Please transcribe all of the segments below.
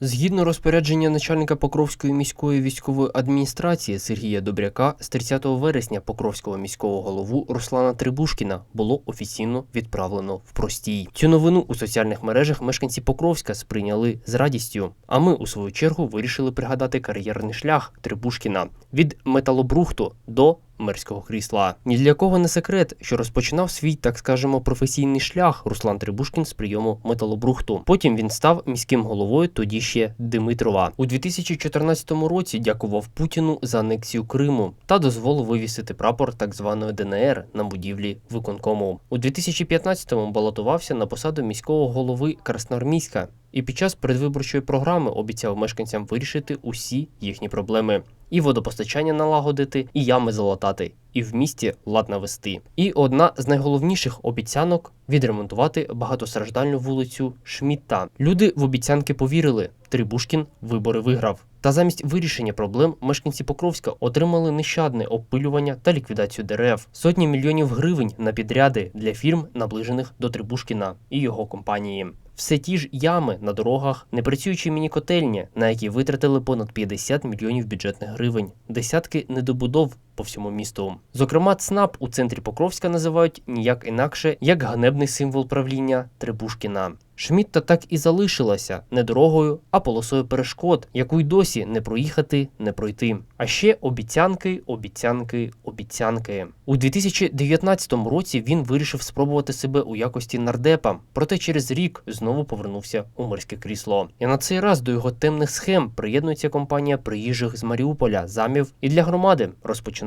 Згідно розпорядження начальника Покровської міської військової адміністрації Сергія Добряка, з 30 вересня Покровського міського голову Руслана Трибушкіна було офіційно відправлено в простій. Цю новину у соціальних мережах мешканці Покровська сприйняли з радістю. А ми, у свою чергу, вирішили пригадати кар'єрний шлях Трибушкіна від металобрухту до мерського крісла. Ні для кого не секрет, що розпочинав свій, так скажемо, професійний шлях Руслан Трибушкін з прийому металобрухту. Потім він став міським головою тоді ще Димитрова. У 2014 році дякував Путіну за анексію Криму та дозволив вивісити прапор так званої ДНР на будівлі виконкому. У 2015-му балотувався на посаду міського голови Красноармійська і під час передвиборчої програми обіцяв мешканцям вирішити усі їхні проблеми. І водопостачання налагодити, і ями залатати, і в місті лад навести. І одна з найголовніших обіцянок відремонтувати багатостраждальну вулицю Шмітта. Люди в обіцянки повірили. Трибушкін вибори виграв. Та замість вирішення проблем мешканці Покровська отримали нещадне опилювання та ліквідацію дерев, сотні мільйонів гривень на підряди для фірм, наближених до Трибушкіна і його компанії. Все ті ж ями на дорогах, непрацюючі міні-котельні, на які витратили понад 50 мільйонів бюджетних гривень, десятки недобудов по всьому місту. Зокрема, ЦНАП у центрі Покровська називають ніяк інакше як ганебний символ правління Трибушкіна. Шмітта так і залишилася не дорогою, а полосою перешкод, яку й досі не проїхати, не пройти. А ще обіцянки, обіцянки, обіцянки. У 2019 році він вирішив спробувати себе у якості нардепа, проте через рік знову повернувся у мирське крісло. І на цей раз до його темних схем приєднується компанія приїжджих з Маріуполя, замів, і для громади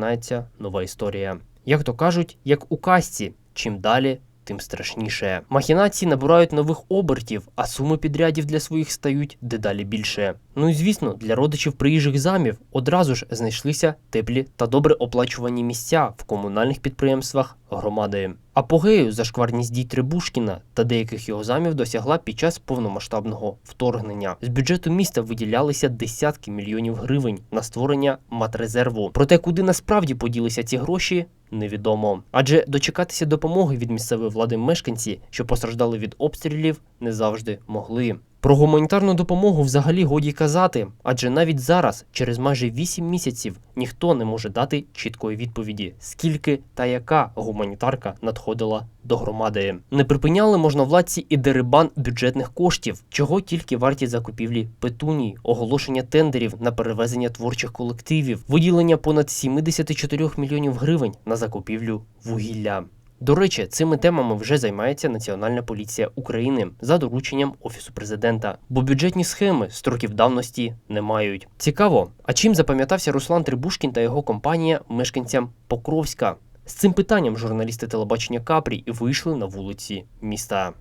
розпочинається нова історія. Як то кажуть, як у казці, чим далі. Тим страшніше. Махінації набирають нових обертів, а суми підрядів для своїх стають дедалі більше. Ну і звісно, для родичів приїжджих замів одразу ж знайшлися теплі та добре оплачувані місця в комунальних підприємствах громади. Апогею зашкварність дій Трибушкіна та деяких його замів досягла під час повномасштабного вторгнення. З бюджету міста виділялися десятки мільйонів гривень на створення матрезерву. Проте, куди насправді поділися ці гроші, невідомо. Адже дочекатися допомоги від місцевої влади мешканці, що постраждали від обстрілів, не завжди могли. Про гуманітарну допомогу взагалі годі казати, адже навіть зараз, через майже 8 місяців, ніхто не може дати чіткої відповіді, скільки та яка гуманітарка надходила до громади. Не припиняли можновладці і дерибан бюджетних коштів, чого тільки варті закупівлі петуній, оголошення тендерів на перевезення творчих колективів, виділення понад 74 мільйонів гривень на закупівлю вугілля. До речі, цими темами вже займається Національна поліція України за дорученням Офісу президента, бо бюджетні схеми строків давності не мають. Цікаво, а чим запам'ятався Руслан Трибушкін та його компанія мешканцям Покровська? З цим питанням журналісти телебачення Капрі і вийшли на вулиці міста.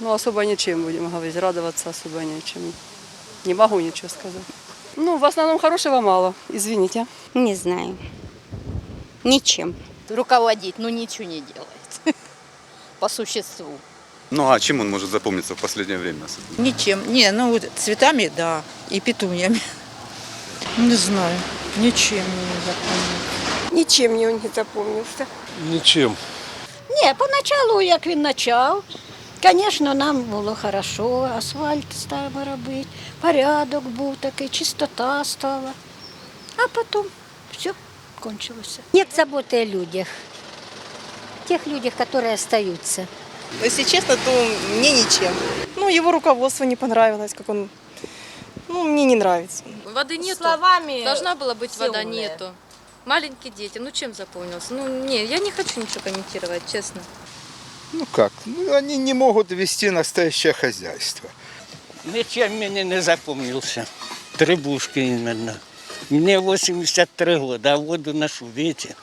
Ну, особо ничем, будем говорить, радоваться особо нечем. Не могу ничего сказать. Ну, в основном хорошего мало, извините. Не знаю. Ничем. руководить, но ничего не делает. По существу. Ну а чем он может запомниться в последнее время? особенно? Ничем. Не, ну вот цветами, да, и петуньями. Не знаю, ничем не запомню. Нічим мені не запомнився. Нічим. Ні, поначалу, як він почав, звісно, нам було хорошо, асфальт став робити, порядок був такий, чистота стала. А потім все кончилося. Нет заботы о людях. Тех людях, которые остаются. Если честно, то мне ничем. Ну, его руководство не понравилось, как он... Ну, мне не нравится. Воды нету. Словами Должна была быть вода, умные. нету. Маленькие дети, ну чем запомнился? Ну не, я не хочу ничего комментировать, честно. Ну как? Ну, они не могут вести настоящее хозяйство. Ничем мені не запомнился. Требушки именно. Мне 83 года, а воду ношу, видите,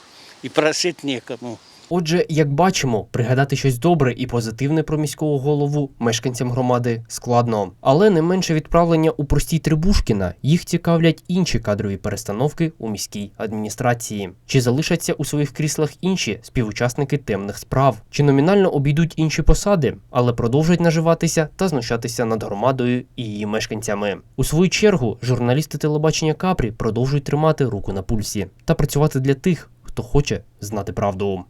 и просить некому. Отже, як бачимо, пригадати щось добре і позитивне про міського голову мешканцям громади складно. Але не менше відправлення у простій Трибушкіна їх цікавлять інші кадрові перестановки у міській адміністрації. Чи залишаться у своїх кріслах інші співучасники темних справ, чи номінально обійдуть інші посади, але продовжать наживатися та знущатися над громадою і її мешканцями. У свою чергу журналісти телебачення Капрі продовжують тримати руку на пульсі та працювати для тих, хто хоче знати правду.